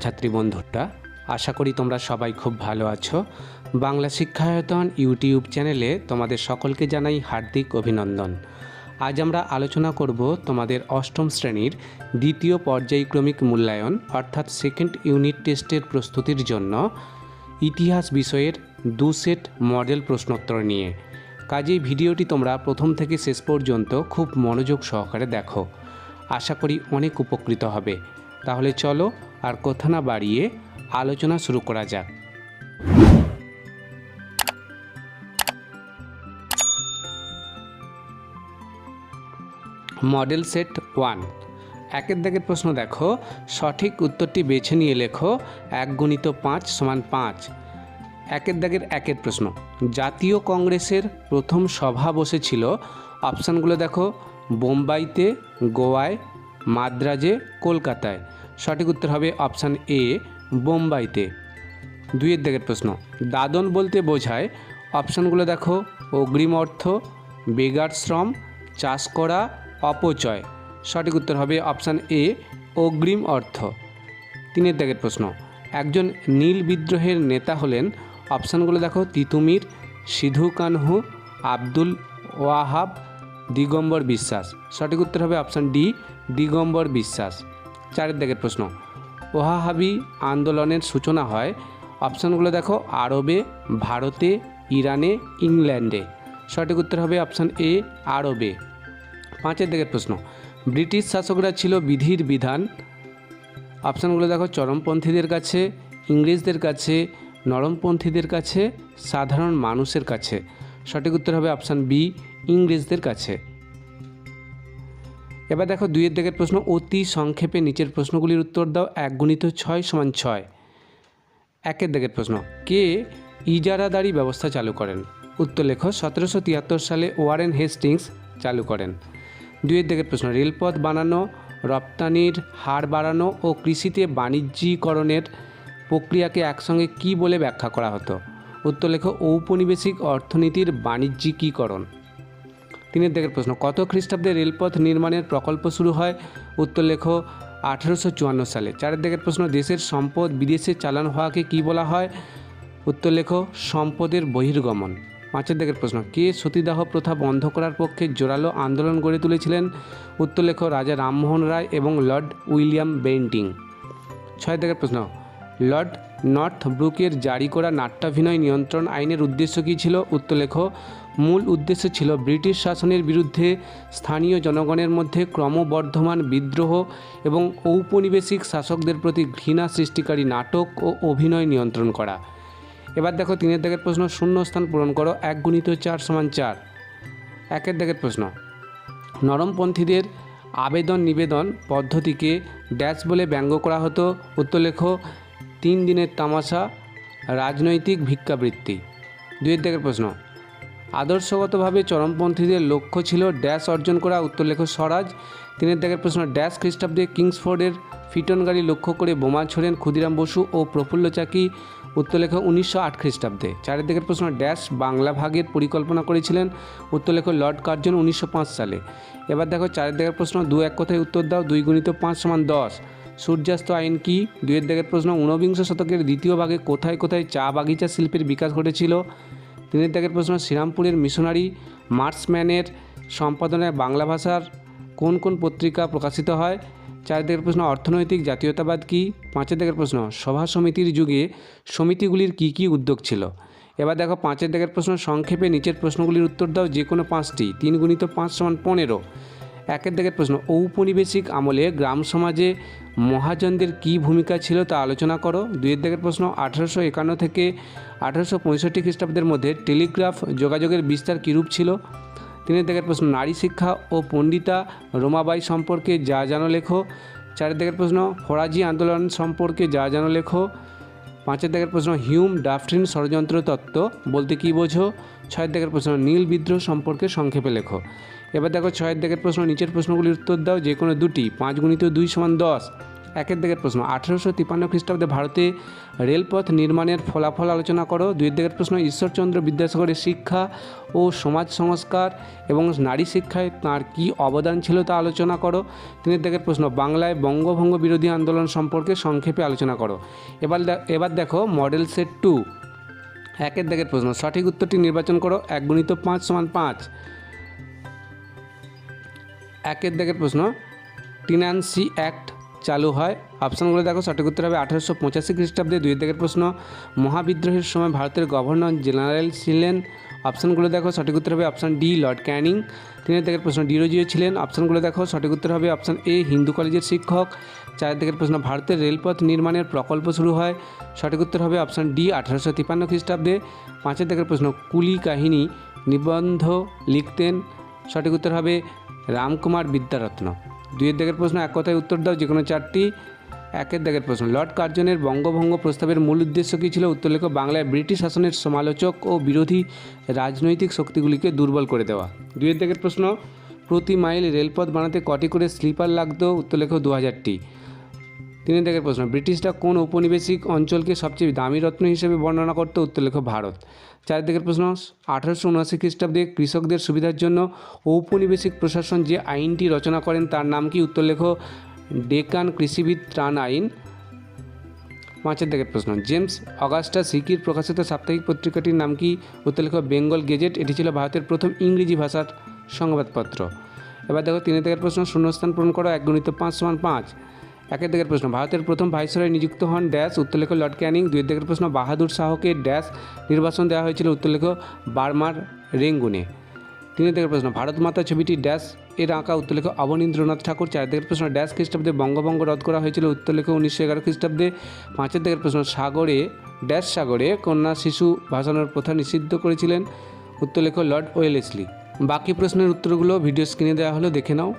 ছাত্রছাত্রী বন্ধুরা, আশা করি তোমরা সবাই খুব ভালো আছো। বাংলা শিক্ষায়তন ইউটিউব চ্যানেলে তোমাদের সকলকে জানাই হার্দিক অভিনন্দন। আজ আমরা আলোচনা করব তোমাদের অষ্টম শ্রেণির দ্বিতীয় পর্যায়ক্রমিক মূল্যায়ন, অর্থাৎ সেকেন্ড ইউনিট টেস্টের প্রস্তুতির জন্য ইতিহাস বিষয়ের দু সেট মডেল প্রশ্নোত্তর নিয়ে। কাজেই ভিডিওটি তোমরা প্রথম থেকে শেষ পর্যন্ত খুব মনোযোগ সহকারে দেখো। আশা করি অনেক উপকৃত হবে। তাহলে চলো আর কথা না বাড়িয়ে আলোচনা শুরু করা যাক। Model set one. একের দাগের প্রশ্ন দেখো। সঠিক উত্তরটি বেছে নিয়ে লেখো। এক গুণিত পাঁচ সমান পাঁচ। একের দাগের একের প্রশ্ন। জাতীয় কংগ্রেসের প্রথম সভা বসেছিল। অপশানগুলো দেখো। বোম্বাইতে, গোয়ায়, মাদ্রাজে, কলকাতায়। সঠিক উত্তর হবে অপশান এ, বোম্বাইতে। দুইয়ের দিকের প্রশ্ন, দাদন বলতে বোঝায় অপশানগুলো দেখো, অগ্রিম অর্থ, বেগার শ্রম, চাষ করা, অপচয়। সঠিক উত্তর হবে অপশান এ, অগ্রিম অর্থ। তিনের দাগের প্রশ্ন, একজন নীল বিদ্রোহের নেতা হলেন, অপশানগুলো দেখো, তিতুমির, সিধু কানহু, আব্দুল ওয়াহাব, দিগম্বর বিশ্বাস। সঠিক উত্তর হবে অপশান ডি, দিগম্বর বিশ্বাস। চারের দাগের প্রশ্ন ওয়াহাবি আন্দোলনের সূচনা হয়। অপশানগুলো দেখো, আরবে, ভারতে, ইরানে, ইংল্যান্ডে। সঠিক উত্তর হবে অপশান এ, আরবে। পাঁচের দিকের প্রশ্ন, ব্রিটিশ শাসকরা ছিল বিধির বিধান। অপশানগুলো দেখো, চরমপন্থীদের কাছে, ইংরেজদের কাছে, নরমপন্থীদের কাছে, সাধারণ মানুষের কাছে। সঠিক উত্তর হবে অপশান বি, ইংরেজদের কাছে। এবার দেখো দুইয়ের দিকের প্রশ্ন, অতি সংক্ষেপে নিচের প্রশ্নগুলির উত্তর দাও, এক গুণিত ছয় সমান ছয়। একের দিকের প্রশ্ন, কে ইজারাদারি ব্যবস্থা চালু করেন? উত্তর লেখ, সতেরোশো তিয়াত্তর সালে ওয়ারেন হেস্টিংস চালু করেন। দুইয়ের দিকের প্রশ্ন, রেলপথ বানানো, রপ্তানির হার বাড়ানো ও কৃষিতে বাণিজ্যিকরণের প্রক্রিয়াকে একসঙ্গে কি বলে ব্যাখ্যা করা হতো? উত্তর লেখ, ঔপনিবেশিক অর্থনীতির বাণিজ্যিকীকরণ। তিনের দিকের প্রশ্ন, কত খ্রিস্টাব্দে রেলপথ নির্মাণের প্রকল্প শুরু হয়? উত্তর লেখ, আঠেরোশো চুয়ান্ন সালে। চারের দিকের প্রশ্ন, দেশের সম্পদ বিদেশে চালান হওয়াকে কি বলা হয়? উত্তর লেখ, সম্পদের বহির্গমন। পাঁচের দিকের প্রশ্ন, কে সতীদাহ প্রথা বন্ধ করার পক্ষে জোরালো আন্দোলন গড়ে তুলেছিলেন? উত্তর লেখ, রাজা রামমোহন রায় এবং লর্ড উইলিয়াম বেন্টিং। ছয় দিকের প্রশ্ন, লর্ড নর্থ ব্রুকের জারি করা নাট্যাভিনয় নিয়ন্ত্রণ আইনের উদ্দেশ্য কী ছিল? উত্তর লেখ মূল উদ্দেশ্য ছিল ব্রিটিশ শাসনের বিরুদ্ধে স্থানীয় জনগণের মধ্যে ক্রমবর্ধমান বিদ্রোহ এবং ঔপনিবেশিক শাসকদের প্রতি ঘৃণা সৃষ্টিকারী নাটক ও অভিনয় নিয়ন্ত্রণ করা। এবার দেখো তিনের দাগের প্রশ্ন শূন্য স্থান পূরণ করো, এক গুণিত চার সমান চার। একের দাগের প্রশ্ন, নরমপন্থীদের আবেদন নিবেদন পদ্ধতিকে ড্যাশ বলে ব্যঙ্গ করা হতো। উত্তর লেখ, তিন দিনের তামাশা, রাজনৈতিক ভিক্ষাবৃত্তি। দুইয়ের দাগের প্রশ্ন আদর্শগতভাবে চরমপন্থীদের লক্ষ্য ছিল ড্যাশ অর্জন করা উত্তরলেখ স্বরাজ। তিনের দাগের প্রশ্ন, ড্যাশ খ্রিস্টাব্দে কিংসফোর্ডের ফিটন গাড়ি লক্ষ্য করে বোমা ছোড়েন ক্ষুদিরাম বসু ও প্রফুল্ল চাকি উত্তরলেখ উনিশশো আট খ্রিস্টাব্দে। চারের দিকের প্রশ্ন, ড্যাশ বাংলা ভাগের পরিকল্পনা করেছিলেন? উত্তরলেখ লর্ড কার্জন উনিশশো পাঁচ সালে। এবার দেখো চারের দিকের প্রশ্ন দু এক কথায় উত্তর দাও, দুই গুণিত পাঁচ সমান দশ। সূর্যাস্ত আইন কি? দুইয়ের দিকের প্রশ্ন, ঊনবিংশ শতকের দ্বিতীয় ভাগে কোথায় কোথায় চা বাগিচা শিল্পের বিকাশ ঘটেছিল? তিনের দিকের প্রশ্ন, শ্রীরামপুরের মিশনারি মার্সম্যানের সম্পাদনায় বাংলা ভাষার কোন কোন পত্রিকা প্রকাশিত হয়? চার দিকের প্রশ্ন, অর্থনৈতিক জাতীয়তাবাদ কী? পাঁচের দিকের প্রশ্ন, সভা সমিতির যুগে সমিতিগুলির কি কি উদ্যোগ ছিল? এবার দেখো, পাঁচের দিকের প্রশ্ন, সংক্ষেপে নিচের প্রশ্নগুলির উত্তর দাও, যে কোনো পাঁচটি, তিন গুণিত পাঁচ সমান পনেরো। একের দিকের প্রশ্ন, ঔপনিবেশিক আমলে গ্রাম সমাজে মহাজনদের কী ভূমিকা ছিল তা আলোচনা করো। দুইয়ের দিকের প্রশ্ন, আঠারোশো একান্ন থেকে আঠারোশো পঁয়ষট্টি খ্রিস্টাব্দের মধ্যে টেলিগ্রাফ যোগাযোগের বিস্তার কীরূপ ছিল? তিনের দিকের প্রশ্ন, নারী শিক্ষা ও পণ্ডিতা রোমাবাই সম্পর্কে যা জানো লেখো। চারের দিকের প্রশ্ন, ফরাজি আন্দোলন সম্পর্কে যা জানো লেখো। পাঁচের দিকের প্রশ্ন, হিউম ডাফট্রিন ষড়যন্ত্র তত্ত্ব বলতে কী বোঝো? ছয়ের দিকের প্রশ্ন, নীল বিদ্রোহ সম্পর্কে সংক্ষেপে লেখো। এবার দেখো ছয়ের দিকের প্রশ্ন, নিচের প্রশ্নগুলির উত্তর দাও, যে কোনো দুটি, পাঁচ গুণিত দুই সমান দশ। একের দিকের প্রশ্ন, আঠেরোশো তিপ্পান্ন খ্রিস্টাব্দে ভারতে রেলপথ নির্মাণের ফলাফল আলোচনা করো। দুই দিকের প্রশ্ন, ঈশ্বরচন্দ্র বিদ্যাসাগরের শিক্ষা ও সমাজ সংস্কার এবং নারী শিক্ষায় তাঁর কী অবদান ছিল তা আলোচনা করো। তিনের দিকের প্রশ্ন, বাংলায় বঙ্গভঙ্গ বিরোধী আন্দোলন সম্পর্কে সংক্ষেপে আলোচনা করো। এবার এবার দেখো মডেল সেট টু একের দিকের প্রশ্ন। সঠিক উত্তরটি নির্বাচন করো, এক গুণিত পাঁচ সমান পাঁচ। একের দিকের প্রশ্ন টিনান্সি অ্যাক্ট চালু হয়। অপশানগুলো দেখো, সঠিক উত্তর হবে আঠারোশো পঁচাশি খ্রিস্টাব্দে। দুই দিকের প্রশ্ন, মহাবিদ্রোহের সময় ভারতের গভর্নর জেনারেল ছিলেন অপশানগুলো দেখো, সঠিক উত্তর হবে অপশান ডি, লর্ড ক্যানিং। তিনের দিকের প্রশ্ন ডিরোজিও ছিলেন। অপশানগুলো দেখো, সঠিক উত্তর হবে অপশান এ, হিন্দু কলেজের শিক্ষক। চারের দিকের প্রশ্ন, ভারতের রেলপথ নির্মাণের প্রকল্প শুরু হয়। সঠিক উত্তর হবে অপশান ডি, আঠারোশো তিপ্পান্ন খ্রিস্টাব্দে। পাঁচের দিকের প্রশ্ন, কুলি কাহিনী নিবন্ধ লিখতেন। সঠিক উত্তর হবে রামকুমার বিদ্যারত্ন। দুইয়ের দিকের প্রশ্ন, এক কথায় উত্তর দাও যে কোনো চারটি। একের দিকের প্রশ্ন। লর্ড কার্জনের বঙ্গভঙ্গ প্রস্তাবের মূল উদ্দেশ্য কী ছিল? উত্তর লেখো বাংলায় ব্রিটিশ শাসনের সমালোচক ও বিরোধী রাজনৈতিক শক্তিগুলিকে দুর্বল করে দেওয়া। দুইয়ের দিকের প্রশ্ন, প্রতি মাইল রেলপথ বানাতে কটি করে স্লিপার লাগতো? উত্তর লেখো দু হাজারটি তিনের দিকের প্রশ্ন, ব্রিটিশরা কোন ঔপনিবেশিক অঞ্চলকে সবচেয়ে দামি রত্ন হিসেবে বর্ণনা করতো? উত্তর লেখো ভারত। চার দিকের প্রশ্ন, আঠারোশো উনআশি খ্রিস্টাব্দে কৃষকদের সুবিধার জন্য ঔপনিবেশিক প্রশাসন যে আইনটি রচনা করেন তার নাম কি? উত্তর লেখো ডেকান কৃষিবিদ ত্রাণ আইন। পাঁচের দিকের প্রশ্ন, জেমস অগাস্টা সিকির প্রকাশিত সাপ্তাহিক পত্রিকাটির নাম কি? উত্তর লেখো বেঙ্গল গেজেট, এটি ছিল ভারতের প্রথম ইংরেজি ভাষার সংবাদপত্র। এবার দেখো তিনের দিকের প্রশ্ন, শূন্যস্থান পূরণ করো, এক গণিত পাঁচ সমান পাঁচ। একের দিকের প্রশ্ন, ভারতের প্রথম ভাইসরয় নিযুক্ত হন ড্যাশ। উত্তরলেখ লর্ড ক্যানিং। দুই দিকের প্রশ্ন, বাহাদুর শাহকে ড্যাশ নির্বাচন দেওয়া হয়েছিল উত্তরলেখ বার্মার রেঙ্গুনে। তিনের দিকের প্রশ্ন, ভারত মাতা ছবিটি ড্যাশ এর আঁকা উত্তরলেখ অবনীন্দ্রনাথ ঠাকুর চার দিকের প্রশ্ন, ড্যাশ খ্রিস্টাব্দে বঙ্গভঙ্গ রদ করা হয়েছিল, উত্তরলেখ উনিশশো এগারো খ্রিস্টাব্দে। পাঁচের দিকের প্রশ্ন, সাগরে, ড্যাশ সাগরে কন্যা শিশু ভাসানোর প্রথা নিষিদ্ধ করেছিলেন? উত্তরলেখ, লর্ড ওয়েলেসলি বাকি প্রশ্নের উত্তরগুলো ভিডিও স্ক্রিনে দেওয়া হলো, দেখে নাও।